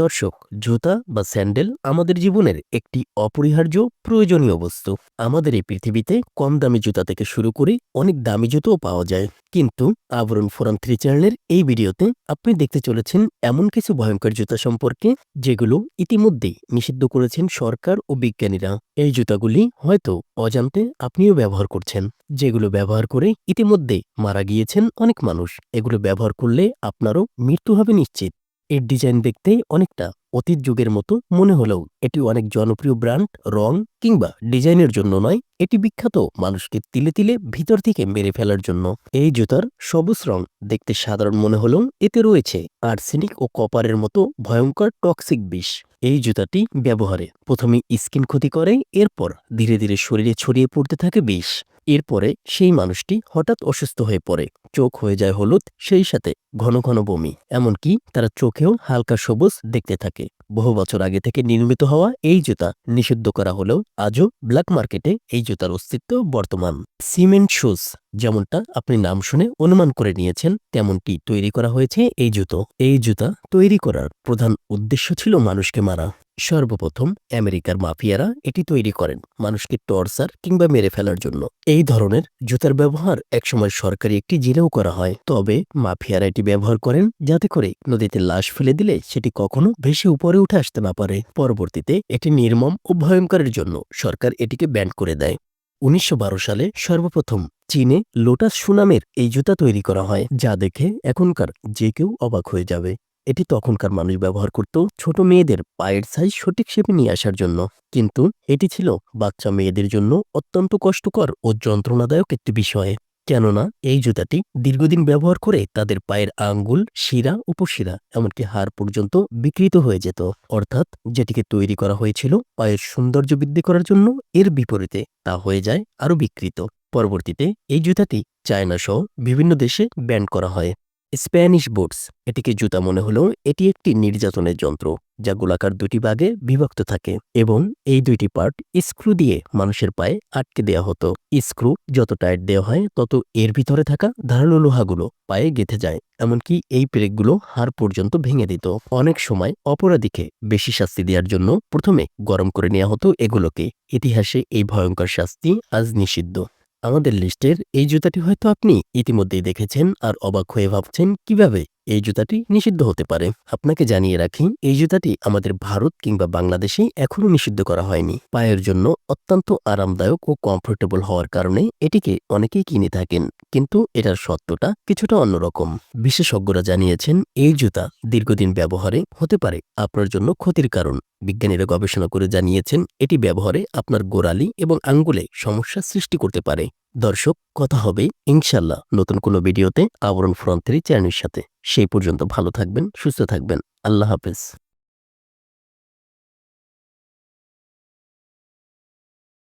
দর্শক, জুতা বা স্যান্ডেল আমাদের জীবনের একটি অপরিহার্য প্রয়োজনীয় বস্তু। আমাদের এই পৃথিবীতে কম দামি জুতা থেকে শুরু করে অনেক দামি জুতোও পাওয়া যায়। কিন্তু আবরণ ফোরাম থ্রি চ্যানেলের এই ভিডিওতে আপনি দেখতে চলেছেন এমন কিছু ভয়ঙ্কর জুতা সম্পর্কে, যেগুলো ইতিমধ্যেই নিষিদ্ধ করেছেন সরকার ও বিজ্ঞানীরা। এই জুতাগুলি হয়তো অজান্তে আপনিও ব্যবহার করছেন, যেগুলো ব্যবহার করে ইতিমধ্যেই মারা গিয়েছেন অনেক মানুষ। এগুলো ব্যবহার করলে আপনারও মৃত্যু হবে নিশ্চিত। এর ডিজাইন দেখতে অনেকটা অতীত যুগের মতো মনে হলেও এটি অনেক জনপ্রিয় ব্র্যান্ড রং কিংবা ডিজাইনের জন্য নয়। এটি বিখ্যাত মানুষকে তিলে তিলে ভিতর থেকে মেরে ফেলার জন্য। এই জুতার সবুজ রং দেখতে সাধারণ মনে হলেও এতে রয়েছে আর্সেনিক ও কপারের মতো ভয়ঙ্কর টক্সিক বিষ। এই জুতাটি ব্যবহারে প্রথমে স্কিন ক্ষতি করে, এরপর ধীরে ধীরে শরীরে ছড়িয়ে পড়তে থাকে বিষ। এরপরে সেই মানুষটি হঠাৎ অসুস্থ হয়ে পড়ে। চোখ হয়ে যায় হলুদ, সেই সাথে ঘন ঘন বমি। এমনকি তারা চোখেও হালকা সবুজ দেখতে থাকে। বহু বছর আগে থেকে নির্মিত হওয়া এই জুতা নিষিদ্ধ করা হলেও আজও ব্ল্যাক মার্কেটে এই জুতার অস্তিত্ব বর্তমান। সিমেন্ট শুজ, যেমনটা আপনি নাম শুনে অনুমান করে নিয়েছেন, তেমনটি তৈরি করা হয়েছে এই জুতো। এই জুতা তৈরি করার প্রধান উদ্দেশ্য ছিল মানুষকে মারা। সর্বপ্রথম আমেরিকার মাফিয়ারা এটি তৈরি করেন মানুষকে টর্চার কিংবা মেরে ফেলার জন্য। এই ধরনের জুতার ব্যবহার একসময় সরকারি একটি জেলেও করা হয়, তবে মাফিয়ারা এটি ব্যবহার করেন যাতে করে নদীতে লাশ ফেলে দিলে সেটি কখনো ভেসে উপরে উঠে আসতে না পারে। পরবর্তীতে এটি নির্মম ও ভয়ঙ্করের জন্য সরকার এটিকে ব্যান করে দেয়। উনিশশো বারো সালে সর্বপ্রথম চীনে লোটাস সুনামের এই জুতা তৈরি করা হয়, যা দেখে এখনকার যে কেউ অবাক হয়ে যাবে। এটি তখনকার মানুষ ব্যবহার করত ছোট মেয়েদের পায়ের সাইজ সঠিক শেপে নিয়ে আসার জন্য। কিন্তু এটি ছিল বাচ্চা মেয়েদের জন্য অত্যন্ত কষ্টকর ও যন্ত্রণাদায়ক একটি বিষয়। কেননা এই জুতাটি দীর্ঘদিন ব্যবহার করে তাদের পায়ের আঙ্গুল, শিরা, উপশিরা এমনকি হাড় পর্যন্ত বিকৃত হয়ে যেত। অর্থাৎ যেটিকে তৈরি করা হয়েছিল পায়ের সৌন্দর্য বৃদ্ধি করার জন্য এর বিপরীতে তা হয়ে যায় আরও বিকৃত। পরবর্তীতে এই জুতাটি চায়না সহ বিভিন্ন দেশে ব্যান করা হয়। স্প্যানিশ বুটস, এটিকে জুতা মনে হলেও এটি একটি নির্যাতনের যন্ত্র, যা গোলাকার দুটি ভাগে বিভক্ত থাকে এবং এই দুইটি পার্ট স্ক্রু দিয়ে মানুষের পায়ে আটকে দেওয়া হতো। স্ক্রু যত টাইট দেওয়া হয়, তত এর ভিতরে থাকা ধারালো লোহাগুলো পায়ে গেঁথে যায়, এমনকি এই পেরেকগুলো হাড় পর্যন্ত ভেঙে দিত। অনেক সময় অপরাধীকে বেশি শাস্তি দেওয়ার জন্য প্রথমে গরম করে নেওয়া হতো এগুলোকে। ইতিহাসে এই ভয়ঙ্কর শাস্তি আজ নিষিদ্ধ। আমাদের লিস্টের এই জুতাটি হয়তো আপনি ইতিমধ্যেই দেখেছেন আর অবাক হয়ে ভাবছেন কীভাবে? এই জুতাটি নিষিদ্ধ হতে পারে। আপনাকে জানিয়ে রাখি, এই জুতাটি আমাদের ভারত কিংবা বাংলাদেশে এখনও নিষিদ্ধ করা হয়নি। পায়ের জন্য অত্যন্ত আরামদায়ক ও কমফোর্টেবল হওয়ার কারণে এটিকে অনেকেই কিনে থাকেন, কিন্তু এটার সত্যটা কিছুটা অন্যরকম। বিশেষজ্ঞরা জানিয়েছেন, এই জুতা দীর্ঘদিন ব্যবহারে হতে পারে আপনার জন্য ক্ষতির কারণ। বিজ্ঞানীরা গবেষণা করে জানিয়েছেন, এটি ব্যবহারে আপনার গোড়ালি এবং আঙ্গুলে সমস্যা সৃষ্টি করতে পারে। দর্শক, কথা হবে ইনশাল্লাহ নতুন কোনো ভিডিওতে আবরণ ফ্রন্টের চ্যানেলের সাথে। সেই পর্যন্ত ভালো থাকবেন, সুস্থ থাকবেন। আল্লাহ হাফেজ।